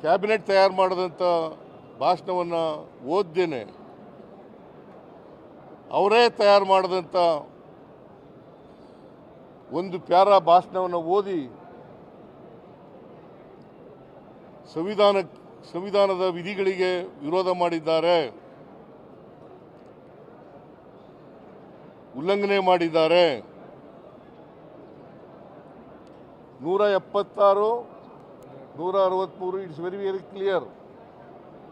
Cabinet ತಯಾರು ಮಾಡಿದಂಥ ಭಾಷಣವನ್ನು ಓದ್ದೇನೆ. ಅವರೇ ತಯಾರು ಮಾಡಿದಂಥ ಒಂದು ಪ್ಯಾರ ಭಾಷಣವನ್ನು ಓದಿ ಸಂವಿಧಾನ, ಸಂವಿಧಾನದ ವಿಧಿಗಳಿಗೆ ವಿರೋಧ ಮಾಡಿದ್ದಾರೆ. ಉಲ್ಲಂಘನೆ ಮಾಡಿದ್ದಾರೆ. ನೂರ ಎಪ್ಪತ್ತಾರು ನೂರ ಅರವತ್ತ್ಮೂರು ಇಟ್ಸ್ ವೆರಿ ವೆರಿ ಕ್ಲಿಯರ್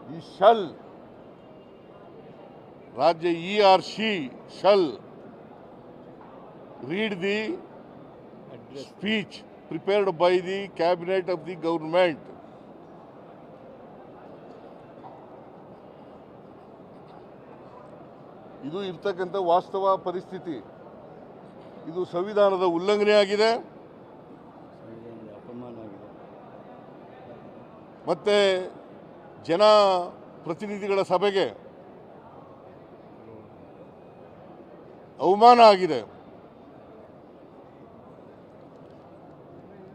ಈ ಶಲ್ ರಾಜ್ಯ he or she shall read the speech prepared by the cabinet of the government ಇದು ಇರ್ತಕ್ಕಂಥ ವಾಸ್ತವ ಪರಿಸ್ಥಿತಿ. ಇದು ಸಂವಿಧಾನದ ಉಲ್ಲಂಘನೆ ಆಗಿದೆ ಸಂವಿಧಾನದ ಅಪಮಾನ ಆಗಿದೆ ಮತ್ತೆ ಜನ ಪ್ರತಿನಿಧಿಗಳ ಸಭೆಗೆ ಅವಮಾನ ಆಗಿದೆ.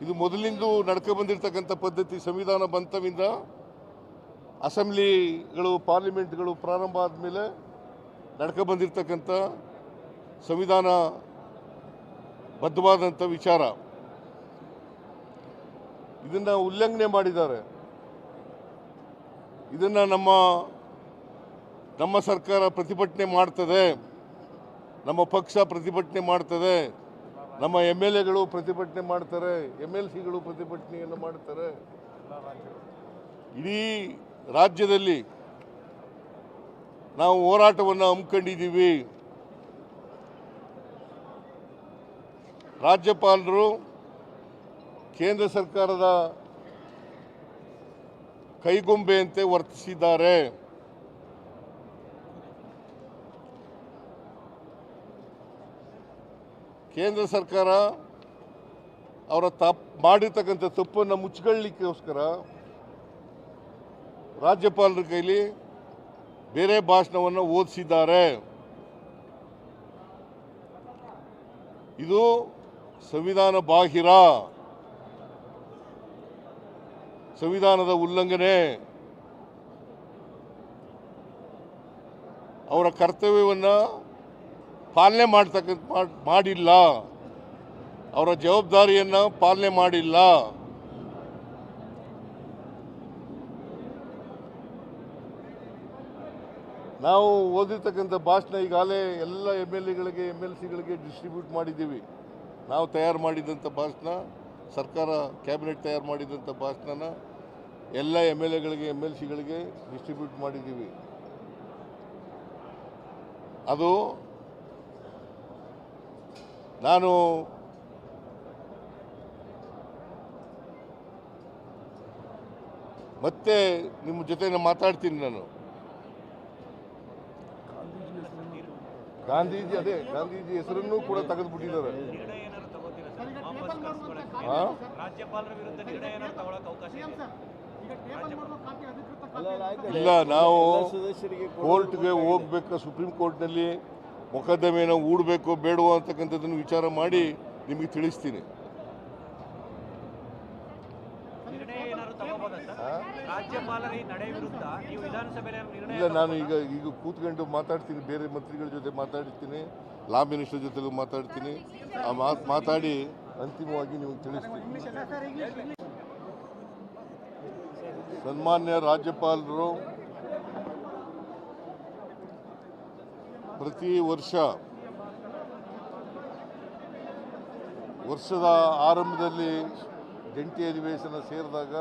ಇದು ಮೊದಲಿಂದು ನಡ್ಕೊ ಬಂದಿರತಕ್ಕಂಥ ಪದ್ಧತಿ ಸಂವಿಧಾನ ಬಂತವಿಂದ ಅಸೆಂಬ್ಲಿಗಳು, ಪಾರ್ಲಿಮೆಂಟ್ಗಳು ಪ್ರಾರಂಭ ಆದಮೇಲೆ ನಡ್ಕೊ ಬಂದಿರತಕ್ಕಂಥ ಸಂವಿಧಾನ ಬದ್ಧವಾದಂಥ ವಿಚಾರ. ಇದನ್ನು ಉಲ್ಲಂಘನೆ ಮಾಡಿದ್ದಾರೆ. ಇದನ್ನು ನಮ್ಮ ನಮ್ಮ ಸರ್ಕಾರ ಪ್ರತಿಭಟನೆ ಮಾಡ್ತದೆ. ನಮ್ಮ ಪಕ್ಷ ಪ್ರತಿಭಟನೆ ಮಾಡ್ತದೆ. ನಮ್ಮ ಎಂ ಎಲ್ ಎಗಳು ಪ್ರತಿಭಟನೆ ಮಾಡ್ತಾರೆ. ಎಂ ಎಲ್ ಸಿಗಳು ಪ್ರತಿಭಟನೆಯನ್ನು ಮಾಡ್ತಾರೆ. ಇಡೀ ರಾಜ್ಯದಲ್ಲಿ ನಾವು ಹೋರಾಟವನ್ನು ಹಮ್ಮಿಕೊಂಡಿದ್ದೀವಿ. ರಾಜ್ಯಪಾಲರು, ಕೇಂದ್ರ ಸರ್ಕಾರದ ಕೈಗೊಂಬೆಯಂತೆ ವರ್ತಿಸಿದ್ದಾರೆ. ಕೇಂದ್ರ ಸರ್ಕಾರ ಅವರ ತಪ್ಪು ಮಾಡಿರ್ತಕ್ಕಂಥ ತಪ್ಪನ್ನು ಮುಚ್ಕೊಳ್ಳಿಕ್ಕೋಸ್ಕರ ರಾಜ್ಯಪಾಲರ ಕೈಲಿ ಬೇರೆ ಭಾಷಣವನ್ನು ಓದಿಸಿದ್ದಾರೆ. ಇದು ಸಂವಿಧಾನ ಬಾಹಿರ. ಸಂವಿಧಾನದ ಉಲ್ಲಂಘನೆ. ಅವರ ಕರ್ತವ್ಯವನ್ನು ಪಾಲನೆ ಮಾಡ್ತಕ್ಕಂಥ ಮಾಡ್- ಮಾಡಿಲ್ಲ. ಅವರ ಜವಾಬ್ದಾರಿಯನ್ನು ಪಾಲನೆ ಮಾಡಿಲ್ಲ. ನಾವು ಓದಿರ್ತಕ್ಕಂಥ ಭಾಷಣ ಈಗಾಗಲೇ ಎಲ್ಲ ಎಂ ಎಲ್ ಎಗಳಿಗೆ, ಎಂ ಎಲ್ ಸಿಗಳಿಗೆ ಡಿಸ್ಟ್ರಿಬ್ಯೂಟ್ ಮಾಡಿದ್ದೀವಿ. ನಾವು ತಯಾರು ಮಾಡಿದಂಥ ಭಾಷಣ. ಸರ್ಕಾರ ಕ್ಯಾಬಿನೆಟ್ ತಯಾರು ಮಾಡಿದಂಥ ಭಾಷಣನ ಎಲ್ಲ ಎಂ ಎಲ್ ಎಗಳಿಗೆ, ಎಂ ಎಲ್ ಸಿಗಳಿಗೆ ಡಿಸ್ಟ್ರಿಬ್ಯೂಟ್ ಮಾಡಿದ್ದೀವಿ. ಅದು ನಾನು ಮತ್ತೆ ನಿಮ್ಮ ಜೊತೆ ಮಾತಾಡ್ತೀನಿ ನಾನು. ಗಾಂಧೀಜಿ ಅದೇ, ಗಾಂಧೀಜಿ ಹೆಸರನ್ನು ಕೂಡ ತೆಗೆದುಬಿಟ್ಟಿದ್ದಾರೆ. ಇಲ್ಲ ನಾವು ಕೋರ್ಟ್ಗೆ ಹೋಗ್ಬೇಕು ಸುಪ್ರೀಂ ಕೋರ್ಟ್ನಲ್ಲಿ ಮೊಕದ್ದಮೆಯನ್ನು ಹೂಡಬೇಕು ಬೇಡವೋ ಅಂತಕ್ಕಂಥದ್ದನ್ನು ವಿಚಾರ ಮಾಡಿ ನಿಮಗೆ ತಿಳಿಸ್ತೀನಿ. ನೀವು ಇಲ್ಲ ನಾನು ಈಗ ಈಗ ಕೂತ್ಕೊಂಡು ಮಾತಾಡ್ತೀನಿ ಬೇರೆ ಮಂತ್ರಿಗಳ ಜೊತೆ ಮಾತಾಡ್ತೀನಿ ಲಾ ಮಿನಿಸ್ಟರ್ ಜೊತೆಗೂ ಮಾತಾಡ್ತೀನಿ ಆ ಮಾತು ಮಾತಾಡಿ ಅಂತಿಮವಾಗಿ ನೀವು ತಿಳಿಸ್ತೀನಿ. ಸನ್ಮಾನ್ಯ ರಾಜ್ಯಪಾಲರು, ಪ್ರತಿ ವರ್ಷ ವರ್ಷದ ಆರಂಭದಲ್ಲಿ ಜಂಟಿ ಅಧಿವೇಶನ ಸೇರಿದಾಗ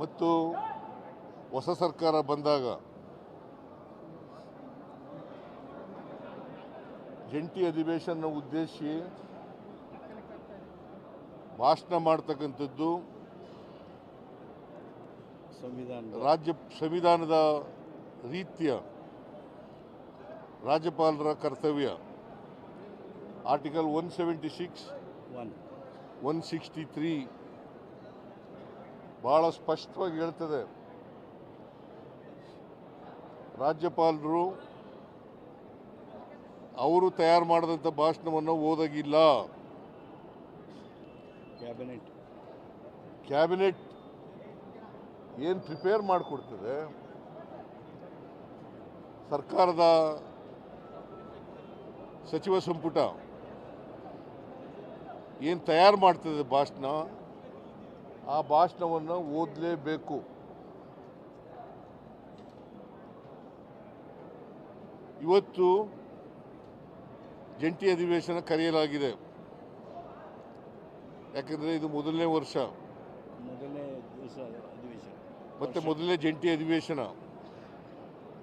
ಮತ್ತು ಹೊಸ ಸರ್ಕಾರ ಬಂದಾಗ ಜಂಟಿ ಅಧಿವೇಶನ ಉದ್ದೇಶಿಸಿ ಭಾಷಣ ಮಾಡ್ತಕ್ಕಂಥದ್ದು ಸಂವಿಧಾನ ರಾಜ್ಯ ಸಂವಿಧಾನದ ರೀತಿಯ ರಾಜ್ಯಪಾಲರ ಕರ್ತವ್ಯ. Article one seventy six one one sixty three ಭಾಳ ಸ್ಪಷ್ಟವಾಗಿ ಹೇಳ್ತದೆ. ರಾಜ್ಯಪಾಲರು ಅವರು ತಯಾರು ಮಾಡಿದಂಥ ಭಾಷಣವನ್ನು ಓದಾಗಿಲ್ಲ ಕ್ಯಾಬಿನೆಟ್ ಕ್ಯಾಬಿನೆಟ್ ಏನು ಪ್ರಿಪೇರ್ ಮಾಡಿಕೊಡ್ತದೆ? ಸರ್ಕಾರದ ಸಚಿವ ಸಂಪುಟ ಏನು ತಯಾರು ಮಾಡ್ತದೆ ಭಾಷಣ? ಆ ಭಾಷಣವನ್ನು ಓದಲೇಬೇಕು. ಇವತ್ತು ಜಂಟಿ ಅಧಿವೇಶನ ಕರೆಯಲಾಗಿದೆ. ಯಾಕಂದರೆ ಇದು ಮೊದಲನೇ ವರ್ಷ. ಮೊದಲನೇ ಅಧಿವೇಶನ. ಮತ್ತೆ ಮೊದಲನೇ ಜಂಟಿ ಅಧಿವೇಶನ.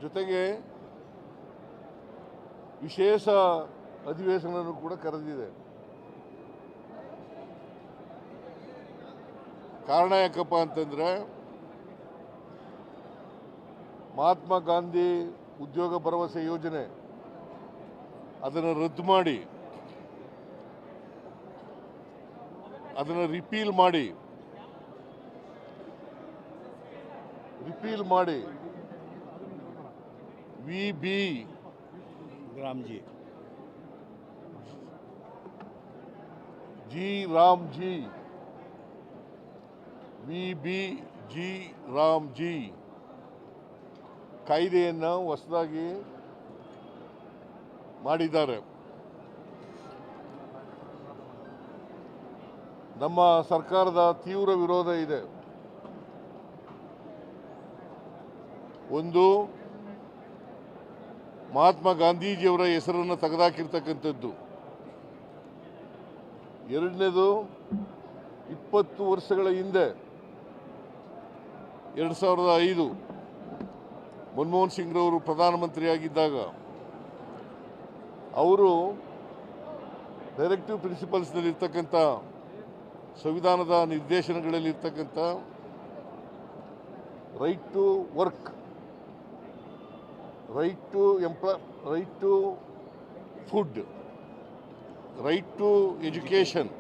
ಜೊತೆಗೆ ವಿಶೇಷ ಅಧಿವೇಶನವನ್ನು ಕೂಡ ಕರೆದಿದೆ. ಕಾರಣ ಯಾಕಪ್ಪ ಅಂತಂದ್ರೆ ಮಹಾತ್ಮ ಗಾಂಧಿ ಉದ್ಯೋಗ ಭರವಸೆ ಯೋಜನೆ. ಅದನ್ನು ರದ್ದು ಮಾಡಿ ಅದನ್ನು ರಿಪೀಲ್ ಮಾಡಿ ರಿಪೀಲ್ ಮಾಡಿ V B Ramji G Ramji V B G Ramji ಕಾಯ್ದೆಯನ್ನು ಹೊಸದಾಗಿ ಮಾಡಿದ್ದಾರೆ. ನಮ್ಮ ಸರ್ಕಾರದ ತೀವ್ರ ವಿರೋಧ ಇದೆ. ಒಂದು, ಮಹಾತ್ಮ ಗಾಂಧೀಜಿಯವರ ಹೆಸರನ್ನು ತೆಗೆದಾಕಿರ್ತಕ್ಕಂಥದ್ದು. ಎರಡನೇದು, ಇಪ್ಪತ್ತು ವರ್ಷಗಳ ಹಿಂದೆ, ಎರಡು ಸಾವಿರದ ಐದು, ಮನಮೋಹನ್ ಸಿಂಗ್ರವರು ಪ್ರಧಾನಮಂತ್ರಿಯಾಗಿದ್ದಾಗ ಅವರು ಡೈರೆಕ್ಟಿವ್ ಪ್ರಿನ್ಸಿಪಲ್ಸ್ನಲ್ಲಿರ್ತಕ್ಕಂಥ ಸಂವಿಧಾನದ ನಿರ್ದೇಶನಗಳಲ್ಲಿರ್ತಕ್ಕಂಥ right to work right to employ right to food right to education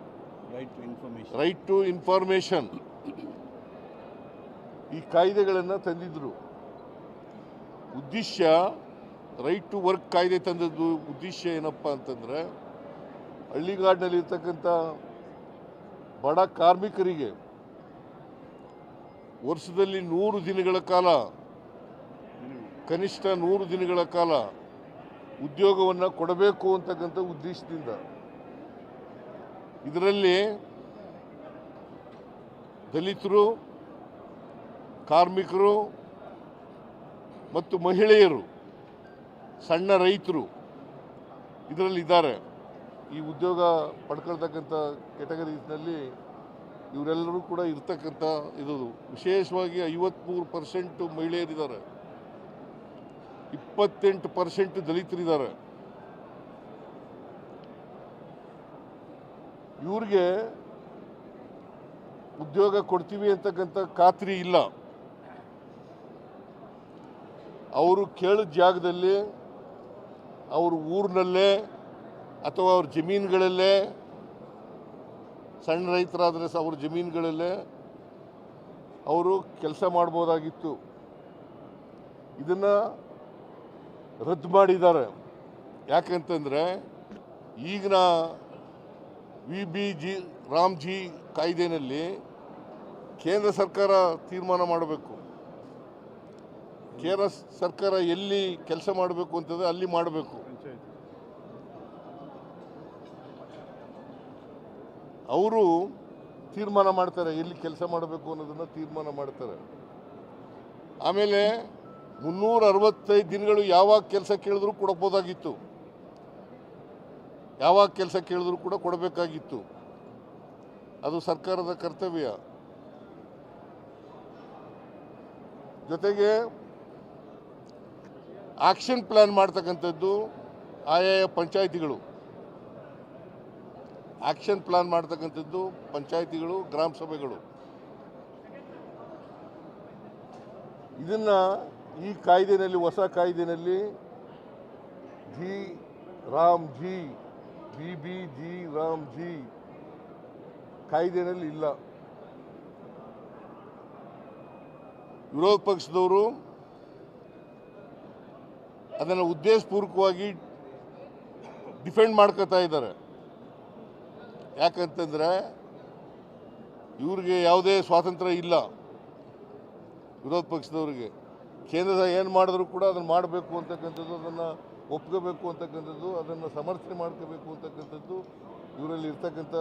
right to information right to information ಈ ಕಾಯ್ದೆಗಳನ್ನು ತಂದಿದ್ದರು ಉದ್ದೇಶ ರೈಟ್ ಟು ವರ್ಕ್ ಕಾಯ್ದೆ ತಂದದ್ದು ಉದ್ದೇಶ ಏನಪ್ಪ ಅಂತಂದರೆ ಹಳ್ಳಿಗಾಡಿನಲ್ಲಿ ಇರ್ತಕ್ಕಂಥ ಬಡ ಕಾರ್ಮಿಕರಿಗೆ ವರ್ಷದಲ್ಲಿ ನೂರು ದಿನಗಳ ಕಾಲ, ಕನಿಷ್ಠ ನೂರು ದಿನಗಳ ಕಾಲ ಉದ್ಯೋಗವನ್ನು ಕೊಡಬೇಕು ಅಂತಕ್ಕಂಥ ಉದ್ದೇಶದಿಂದ. ಇದರಲ್ಲಿ ದಲಿತರು, ಕಾರ್ಮಿಕರು ಮತ್ತು ಮಹಿಳೆಯರು ಸಣ್ಣ ರೈತರು ಇದರಲ್ಲಿ ಇದ್ದಾರೆ. ಈ ಉದ್ಯೋಗ ಪಡ್ಕೊಳ್ತಕ್ಕಂಥ ಕೆಟಗರೀಸ್ನಲ್ಲಿ ಇವರೆಲ್ಲರೂ ಕೂಡ ಇರ್ತಕ್ಕಂಥ ಇದು ವಿಶೇಷವಾಗಿ ಐವತ್ತ್ಮೂರು ಪರ್ಸೆಂಟು ಮಹಿಳೆಯರಿದ್ದಾರೆ. ಇಪ್ಪತ್ತೆಂಟು ಪರ್ಸೆಂಟ್ ದಲಿತರಿದ್ದಾರೆ. ಇವ್ರಿಗೆ ಉದ್ಯೋಗ ಕೊಡ್ತೀವಿ ಅಂತಕ್ಕಂಥ ಖಾತ್ರಿ ಇಲ್ಲ. ಅವರು ಕೇಳಿದ ಜಾಗದಲ್ಲಿ ಅವ್ರ ಊರಿನಲ್ಲೇ ಅಥವಾ ಅವ್ರ ಜಮೀನುಗಳಲ್ಲೇ ಸಣ್ಣ ರೈತರಾದರೆ ಸಹ ಅವ್ರ ಜಮೀನುಗಳಲ್ಲೇ ಅವರು ಕೆಲಸ ಮಾಡ್ಬೋದಾಗಿತ್ತು. ಇದನ್ನು ರದ್ದು ಮಾಡಿದ್ದಾರೆ. ಯಾಕಂತಂದರೆ ಈಗಿನ ವಿ ಬಿ ಜಿ ರಾಮ್ಜಿ ಕಾಯ್ದೆನಲ್ಲಿ ಕೇಂದ್ರ ಸರ್ಕಾರ ತೀರ್ಮಾನ ಮಾಡಬೇಕು. ಕೇಂದ್ರ ಸರ್ಕಾರ ಎಲ್ಲಿ ಕೆಲಸ ಮಾಡಬೇಕು ಅಂತಂದರೆ ಅಲ್ಲಿ ಮಾಡಬೇಕು. ಅವರು ತೀರ್ಮಾನ ಮಾಡ್ತಾರೆ, ಎಲ್ಲಿ ಕೆಲಸ ಮಾಡಬೇಕು ಅನ್ನೋದನ್ನು ತೀರ್ಮಾನ ಮಾಡ್ತಾರೆ. ಆಮೇಲೆ ಮುನ್ನೂರ ಅರವತ್ತೈದು ದಿನಗಳು ಯಾವಾಗ ಕೆಲಸ ಕೇಳಿದ್ರು ಕೊಡಬಹುದಾಗಿತ್ತು. ಯಾವಾಗ ಕೆಲಸ ಕೇಳಿದ್ರು ಕೂಡ ಕೊಡಬೇಕಾಗಿತ್ತು. ಅದು ಸರ್ಕಾರದ ಕರ್ತವ್ಯ. ಜೊತೆಗೆ ಆಕ್ಷನ್ ಪ್ಲಾನ್ ಮಾಡ್ತಕ್ಕಂಥದ್ದು ಆಯಾಯ ಪಂಚಾಯಿತಿಗಳು. ಆಕ್ಷನ್ ಪ್ಲಾನ್ ಮಾಡ್ತಕ್ಕಂಥದ್ದು ಪಂಚಾಯಿತಿಗಳು, ಗ್ರಾಮ ಸಭೆಗಳು. ಇದನ್ನ ಈ ಕಾಯ್ದೆಯಲ್ಲಿ ಹೊಸ ಕಾಯ್ದೆಯಲ್ಲಿ G Ram G, B B G Ram G ಕಾಯ್ದೆನಲ್ಲಿ ಇಲ್ಲ. ವಿರೋಧ ಪಕ್ಷದವರು ಅದನ್ನು ಉದ್ದೇಶಪೂರ್ವಕವಾಗಿ ಡಿಫೆಂಡ್ ಮಾಡ್ಕೋತಾ ಇದ್ದಾರೆ. ಯಾಕಂತಂದರೆ ಇವ್ರಿಗೆ ಯಾವುದೇ ಸ್ವಾತಂತ್ರ್ಯ ಇಲ್ಲ. ವಿರೋಧ ಪಕ್ಷದವ್ರಿಗೆ. ಕೇಂದ್ರದ ಏನು ಮಾಡಿದ್ರು ಕೂಡ ಅದನ್ನು ಮಾಡಬೇಕು ಅಂತಕ್ಕಂಥದ್ದು ಅದನ್ನು ಒಪ್ಕೋಬೇಕು ಅಂತಕ್ಕಂಥದ್ದು ಅದನ್ನು ಸಮರ್ಥನೆ ಮಾಡ್ಕೋಬೇಕು ಅಂತಕ್ಕಂಥದ್ದು ಇವರಲ್ಲಿ ಇರ್ತಕ್ಕಂಥ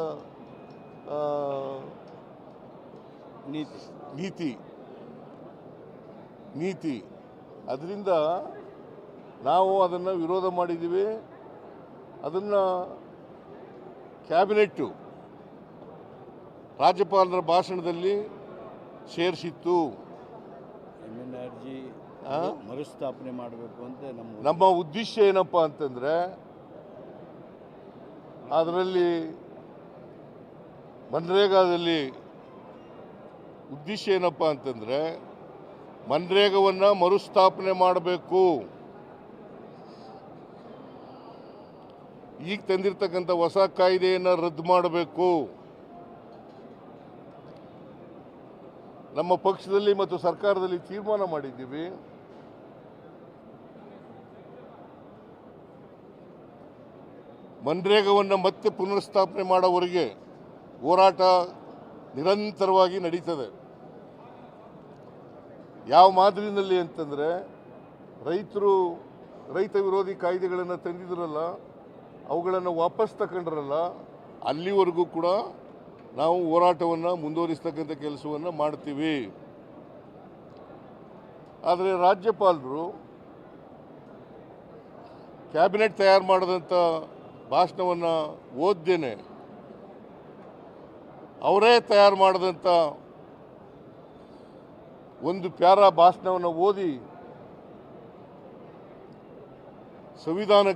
ನೀತಿ. ನೀತಿ. ನೀತಿ. ಅದರಿಂದ ನಾವು ಅದನ್ನು ವಿರೋಧ ಮಾಡಿದ್ದೀವಿ. ಅದನ್ನು ಕ್ಯಾಬಿನೆಟ್ಟು ರಾಜ್ಯಪಾಲರ ಭಾಷಣದಲ್ಲಿ ಸೇರಿಸಿತ್ತು? ಮರುಸ್ಥಾಪನೆ ಮಾಡಬೇಕು ಅಂತ ನಮ್ಮ ನಮ್ಮ ಉದ್ದೇಶ ಏನಪ್ಪ ಅಂತಂದರೆ ಅದರಲ್ಲಿ ಮನ್ರೇಗಾದಲ್ಲಿ ಉದ್ದೇಶ ಏನಪ್ಪ ಅಂತಂದರೆ ಮನ್ರೇಗವನ್ನು ಮರುಸ್ಥಾಪನೆ ಮಾಡಬೇಕು. ಈಗ ತಂದಿರ್ತಕ್ಕಂಥ ಹೊಸ ಕಾಯ್ದೆಯನ್ನು ರದ್ದು ಮಾಡಬೇಕು. ನಮ್ಮ ಪಕ್ಷದಲ್ಲಿ ಮತ್ತು ಸರ್ಕಾರದಲ್ಲಿ ತೀರ್ಮಾನ ಮಾಡಿದ್ದೀವಿ. ಮನ್ರೇಗವನ್ನು ಮತ್ತೆ ಪುನರ್ಸ್ಥಾಪನೆ ಮಾಡೋವರೆಗೆ ಹೋರಾಟ ನಿರಂತರವಾಗಿ ನಡೀತದೆ. ಯಾವ ಮಾದರಿನಲ್ಲಿ ಅಂತಂದರೆ ರೈತರು, ರೈತ ವಿರೋಧಿ ಕಾಯ್ದೆಗಳನ್ನು ತಂದಿದ್ರಲ್ಲ ಅವುಗಳನ್ನು ವಾಪಸ್ ತಗೊಂಡ್ರಲ್ಲ ಅಲ್ಲಿವರೆಗೂ ಕೂಡ ನಾವು ಹೋರಾಟವನ್ನು ಮುಂದುವರಿಸ್ತಕ್ಕಂಥ ಕೆಲಸವನ್ನು ಮಾಡ್ತೀವಿ. ಆದರೆ ರಾಜ್ಯಪಾಲರು ಕ್ಯಾಬಿನೆಟ್ ತಯಾರು ಮಾಡಿದಂಥ ಭಾಷಣವನ್ನು ಓದ್ದೇನೆ, ಅವರೇ ತಯಾರು ಮಾಡಿದಂಥ ಒಂದು ಪ್ಯಾರ ಭಾಷಣವನ್ನು ಓದಿ ಸಂವಿಧಾನ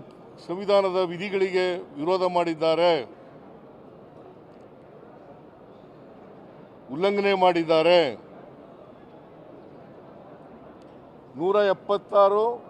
ಸಂವಿಧಾನದ ವಿಧಿಗಳಿಗೆ ವಿರೋಧ ಮಾಡಿದ್ದಾರೆ. ಉಲ್ಲಂಘನೆ ಮಾಡಿದ್ದಾರೆ. ನೂರ ಎಪ್ಪತ್ತಾರು